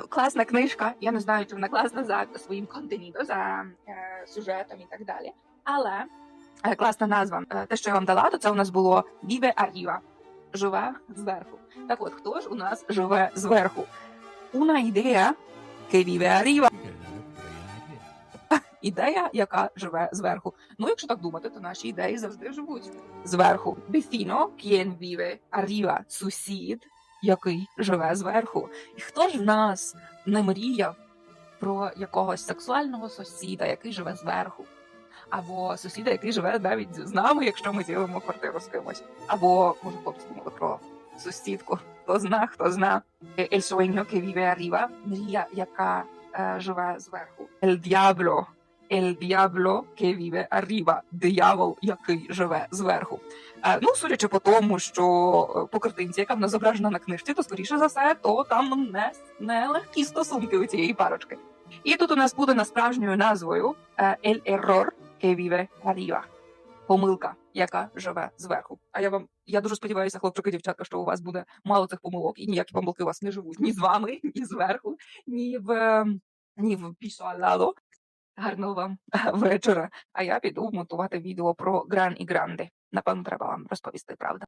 Класна книжка. Я не знаю, чи вона класна за своїм контенітом, за е, сюжетом і так далі. Але е, класна назва. Е, те, що я вам дала, то це у нас було Vive Arriva. Живе зверху. Так от, хто ж у нас живе зверху? Una idea che vive arriva. Ідея, яка живе зверху. Ну, якщо так думати, то наші ідеї завжди живуть зверху. Vicino, quien vive arriva, сусід, який живе зверху. І хто ж в нас не мріяв про якогось сексуального сусіда, який живе зверху? Або сусіда, який живе навіть з нами, якщо ми ділимо квартиру з кимось. Або може хлопці думали про сусідку. Хто зна, хто зна. El sueño que vive мрія, яка е, живе зверху. El diablo, el diablo que vive arriba, диявол, який живе зверху. Е, Ну, судячи по тому, що е, по картинці, яка в нас зображена на книжці, то скоріше за все, то там не, не легкі стосунки у цієї парочки. І тут у нас буде на справжньою назвою е, El error que vive arriba. Помилка, яка живе зверху. А я вам я дуже сподіваюся, хлопчики, дівчатка, що у вас буде мало цих помилок, і ніякі помилки у вас не живуть ні з вами, ні зверху, ні в е, ні в пішалало. Гарного вам е, вечора. А я піду монтувати відео про Гран і Гранди. Напевно, треба вам розповісти, правда.